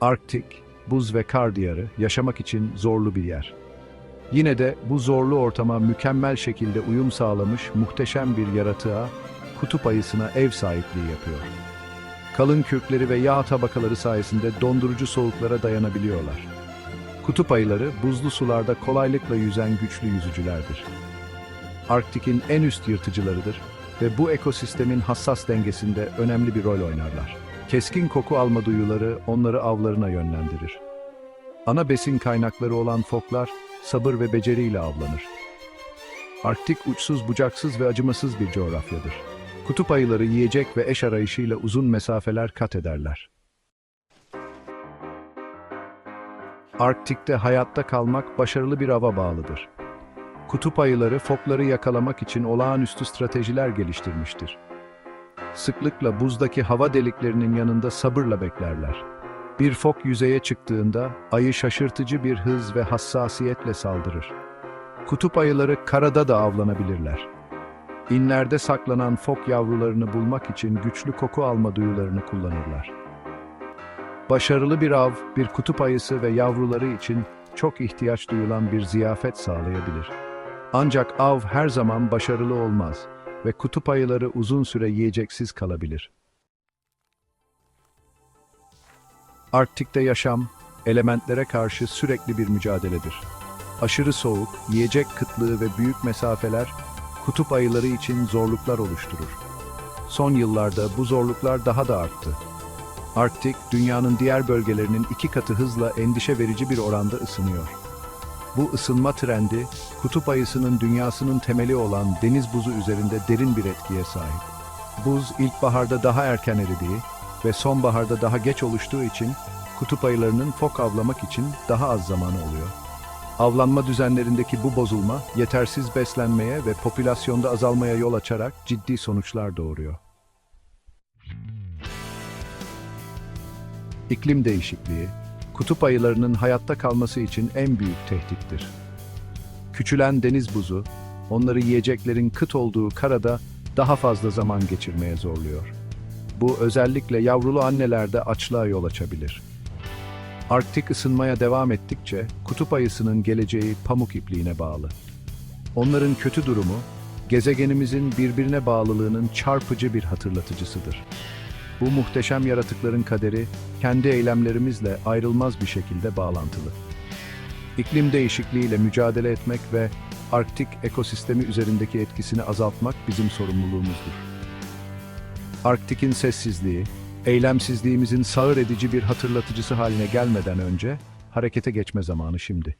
Arktik, buz ve kar diyarı yaşamak için zorlu bir yer. Yine de bu zorlu ortama mükemmel şekilde uyum sağlamış muhteşem bir yaratığa, kutup ayısına ev sahipliği yapıyor. Kalın kürkleri ve yağ tabakaları sayesinde dondurucu soğuklara dayanabiliyorlar. Kutup ayıları buzlu sularda kolaylıkla yüzen güçlü yüzücülerdir. Arktik'in en üst yırtıcılarıdır ve bu ekosistemin hassas dengesinde önemli bir rol oynarlar. Keskin koku alma duyuları onları avlarına yönlendirir. Ana besin kaynakları olan foklar sabır ve beceriyle avlanır. Arktik uçsuz bucaksız ve acımasız bir coğrafyadır. Kutup ayıları yiyecek ve eş arayışıyla uzun mesafeler kat ederler. Arktik'te hayatta kalmak başarılı bir ava bağlıdır. Kutup ayıları fokları yakalamak için olağanüstü stratejiler geliştirmiştir. Sıklıkla buzdaki hava deliklerinin yanında sabırla beklerler. Bir fok yüzeye çıktığında ayı şaşırtıcı bir hız ve hassasiyetle saldırır. Kutup ayıları karada da avlanabilirler. İnlerde saklanan fok yavrularını bulmak için güçlü koku alma duyularını kullanırlar. Başarılı bir av, bir kutup ayısı ve yavruları için çok ihtiyaç duyulan bir ziyafet sağlayabilir. Ancak av her zaman başarılı olmaz ve kutup ayıları uzun süre yiyeceksiz kalabilir. Arktik'te yaşam, elementlere karşı sürekli bir mücadeledir. Aşırı soğuk, yiyecek kıtlığı ve büyük mesafeler kutup ayıları için zorluklar oluşturur. Son yıllarda bu zorluklar daha da arttı. Arktik, dünyanın diğer bölgelerinin iki katı hızla endişe verici bir oranda ısınıyor. Bu ısınma trendi, kutup ayısının dünyasının temeli olan deniz buzu üzerinde derin bir etkiye sahip. Buz ilkbaharda daha erken eridiği ve sonbaharda daha geç oluştuğu için kutup ayılarının fok avlamak için daha az zamanı oluyor. Avlanma düzenlerindeki bu bozulma, yetersiz beslenmeye ve popülasyonda azalmaya yol açarak ciddi sonuçlar doğuruyor. İklim değişikliği, kutup ayılarının hayatta kalması için en büyük tehdittir. Küçülen deniz buzu, onları yiyeceklerin kıt olduğu karada daha fazla zaman geçirmeye zorluyor. Bu özellikle yavrulu annelerde açlığa yol açabilir. Arktik ısınmaya devam ettikçe kutup ayısının geleceği pamuk ipliğine bağlı. Onların kötü durumu, gezegenimizin birbirine bağlılığının çarpıcı bir hatırlatıcısıdır. Bu muhteşem yaratıkların kaderi kendi eylemlerimizle ayrılmaz bir şekilde bağlantılı. İklim değişikliğiyle mücadele etmek ve Arktik ekosistemi üzerindeki etkisini azaltmak bizim sorumluluğumuzdur. Arktik'in sessizliği, eylemsizliğimizin sağır edici bir hatırlatıcısı haline gelmeden önce harekete geçme zamanı şimdi.